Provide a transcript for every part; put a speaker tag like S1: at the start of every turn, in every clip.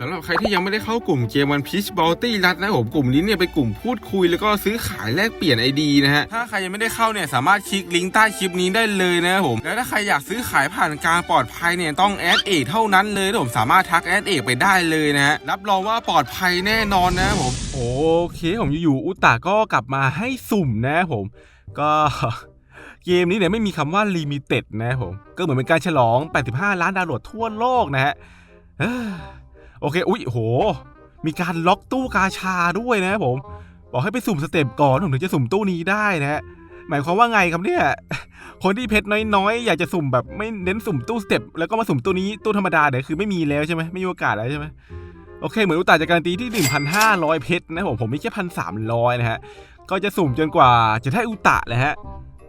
S1: สำหรับใครที่ยังไม่ได้เข้ากลุ่มเกมวันพีชบอลตี้รัดนะผมกลุ่มนี้เนี่ยเป็นกลุ่มพูดคุยแล้วก็ซื้อขายแลกเปลี่ยนไอดีนะฮะถ้าใครยังไม่ได้เข้าเนี่ยสามารถคลิกลิงก์ใต้คลิปนี้ได้เลยนะผมแล้วถ้าใครอยากซื้อขายผ่านการปลอดภัยเนี่ยต้องแอดเอกเท่านั้นเลยผมสามารถทักแอดเอกไปได้เลยนะฮะรับรองว่าปลอดภัยแน่นอนนะผมโอเคผมอยู่ๆอุตตาก็กลับมาให้สุ่มนะผม ก็เกมนี้เนี่ยไม่มีคำว่าลิมิเต็ดนะผมก็เหมือนเป็นการฉลอง 85 ล้านดาวน์โหลดทั่วโลกนะฮะ โอเค อุ๊ยโห มีการล็อกตู้กาชาด้วยนะครับผม บอกให้ไปสุ่มสเต็ปก่อนผมถึงจะสุ่มตู้นี้ได้นะฮะหมายความว่าไงครับเนี่ย คนที่เพชรน้อยๆ อยากจะสุ่มแบบไม่เน้นสุ่มตู้สเต็ปแล้วก็มาสุ่มตู้นี้ตู้ธรรมดาเนี่ยคือไม่มีแล้วใช่ไหมไม่มีโอกาสแล้วใช่ไหมโอเค เหมือนอุตตาจะการันตีที่ 1,500 เพชรนะครับผมผมมีแค่พันสามร้อยนะฮะก็จะสุ่มจนกว่าจะได้อุตตะเลยฮะ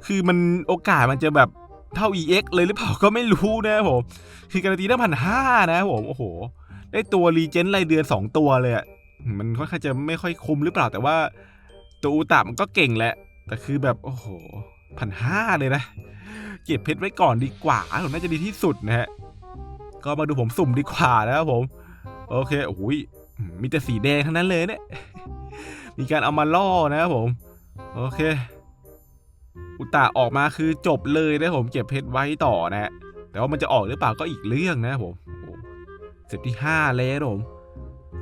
S1: คือมันโอกาสมันจะแบบเท่า EX เลยหรือเปล่าก็ไม่รู้นะครับผมคือการันตีได้พันห้านะผมโอ้โห ได้ตัวรีเจนรายเดือน 2 ตัวเลยอะมันค่อนข้างจะไม่ค่อยคุ้มหรือเปล่าแต่ว่า ตัวอุตะมันก็เก่งแหละ แต่คือแบบโอ้โหพันห้าเลยนะ เก็บเพชรไว้ก่อนดีกว่าผมน่าจะดีที่สุดนะฮะ ก็มาดูผมสุ่มดีกว่านะครับผม โอเคโอ้ยมีแต่สีแดงทั้งนั้นเลยเนี่ย มีการเอามาล่อนะครับผม โอเค อุตะออกมาคือจบเลยนะผมเก็บเพชรไว้ต่อนะฮะแต่ว่ามันจะออกหรือเปล่าก็อีกเรื่องนะครับผม เซตที่ห้าแล้วนะผม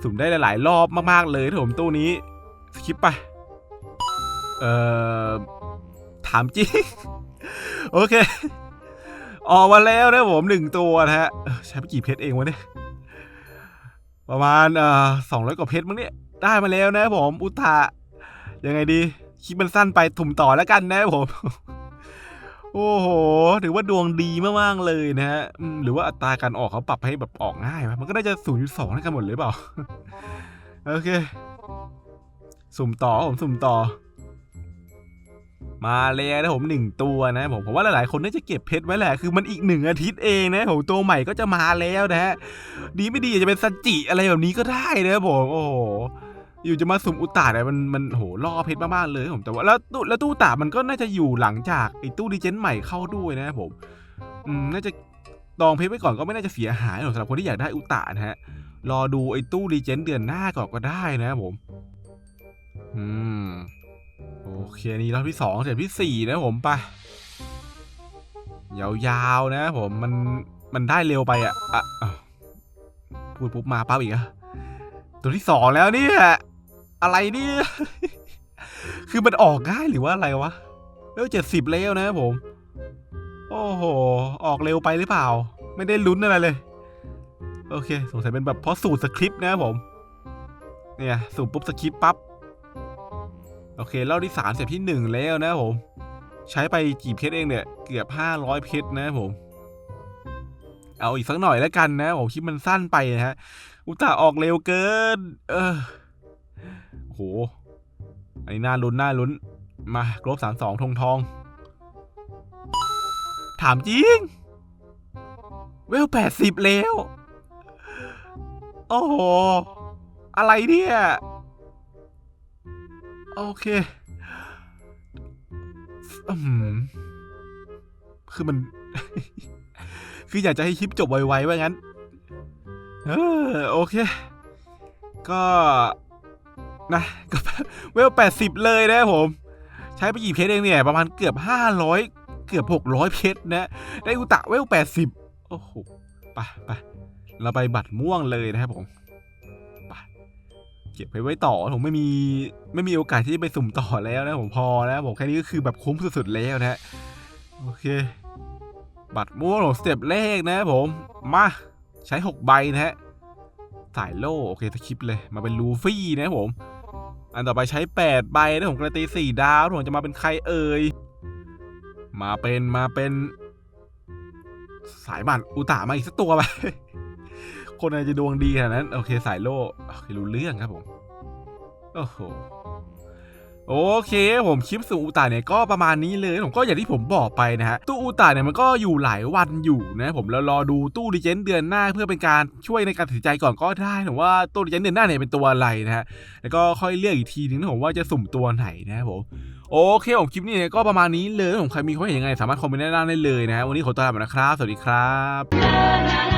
S1: สุ่มได้หลายๆ รอบมากๆเลยนะผมตู้นี้สคิปไป เอ่อ ถามจริง โอเค ออกมาแล้วนะผมหนึ่งตัวนะฮะใช้ไปกี่เพชรเองวะเนี่ย ประมาณเอ่อสองร้อยกว่าเพชรมั้งเนี่ย ได้มาแล้วนะผม อุตายังไงดี คลิปมันสั้นไปถุ่มต่อแล้วกันนะผม โอ้โห ถือว่าดวงดีมากๆเลยนะฮะหรือว่าอัตราการออกเขาปรับให้แบบออกง่ายไหมมันก็น่าจะ0.2ให้กันหมดเลยเปล่า โอเค สุ่มต่อผมสุ่มต่อ มาแล้วนะผมหนึ่งตัวนะผมผมว่าหลายๆคนน่าจะเก็บเพชรไว้แหละ คือมันอีกหนึ่งอาทิตย์เองนะผมตัวใหม่ก็จะมาแล้วนะฮะ ดีไม่ดีอาจจะเป็นซันจิอะไรแบบนี้ก็ได้นะผม โอ้โห อยู่จะมาสุ่มอุตตาเนี่ยมันมันโหล่อเพชรมากๆเลยผมแต่ว่าแล้วตู้แล้วตู้ตามันก็น่าจะอยู่หลังจากไอ้ตู้ดีเจนใหม่เข้าด้วยนะผมอืมน่าจะดองเพชรไว้ก่อนก็ไม่น่าจะเสียหายหรอกสำหรับคนที่อยากได้อุตตานะฮะรอดูไอ้ตู้รีเจนเดือนหน้าก่อนก็ได้นะผม อืมโอเคนี่รอบที่สองเสร็จที่สี่นะผมไปยาวๆนะผมมันมันได้เร็วไปอะอะพูดปุ๊บมาปั๊บอีกอะตัวที่สองแล้วเนี่ย อะไรเนี่ย คือมันออกง่ายหรือว่าอะไรวะเออเจ็ดสิบแล้วนะครับผม โอ้โห ออกเร็วไปหรือเปล่า ไม่ได้ลุ้นอะไรเลย โอเค สงสัยเป็นแบบเพราะสูตรสคริปต์นะครับผม เนี่ยสูตรปุ๊บสคริปต์ปั๊บ โอเคเล่าที่สามเสร็จที่หนึ่งแล้วนะครับผม ใช้ไปกี่เพชรเองเนี่ย เกือบห้าร้อยเพชรนะครับผม เอาอีกสักหน่อยแล้วกันนะผมคิดมันสั้นไปนะฮะ อุตส่าห์ออกเร็วเกิน เออ โอ้โห อันนี้น่าลุ้นน่าลุ้น มากรบสามสองทงทอง ถามจริง เวลแปดสิบแล้ว โอ้โห อะไรเนี่ย โอเคอืมคือมัน คืออยากจะให้คลิปจบไวๆว่างั้น เออ โอเค ก็ นะก็เวลแปดสิบเลยนะผม ใช้ไปกี่เพชรเองเนี่ย ประมาณเกือบห้าร้อยเกือบหกร้อยเพชรนะ ได้อุตะเวลแปดสิบโอ้โหไปไปเราไปบัตรม่วงเลยนะครับผมไปเก็บไปไว้ต่อผมไม่มีไม่มีโอกาสที่จะไปสุ่มต่อแล้วนะผมพอนะผมแค่นี้ก็คือแบบคุ้มสุดๆแล้วนะโอเค บัตรม่วงของสเต็ปแรกนะผมมาใช้ 6 ใบนะฮะสายโล่โอเคสคริปเลยมาเป็นลูฟี่นะผม อันต่อไปใช้ 8 ใบนะผมกระตี4ดาวผมจะมาเป็นใครเอ่ย มาเป็นมาเป็น สายบัตรอุตามาอีกสักตัวไป คนอาจจะดวงดีขนาดนั้น โอเคสายโล่โอเครู้เรื่องครับผม โอ้โห โอเคผมคลิปสู่อุตาเนี่ยก็ประมาณนี้เลยผมก็อย่างที่ผมบอกไปนะฮะตู้อุตาเนี่ยมันก็อยู่หลายวันอยู่นะผมแล้วรอดูตู้ดิเจนเดือนหน้าเพื่อเป็นการช่วยในการตัดสินใจก่อนก็ได้ผมว่าตู้ดิเจนเดือนหน้าเนี่ยเป็นตัวอะไรนะฮะแล้วก็ค่อยเลือกอีกทีนึงนะผมว่าจะสุ่มตัวไหนนะครับผมโอเคผมคลิปนี้เนี่ยก็ประมาณนี้เลยผมใครมีความเห็นยังไงสามารถคอมเมนต์ด้านล่างได้เลยนะวันนี้ขอตัวลาไปนะครับ สวัสดีครับ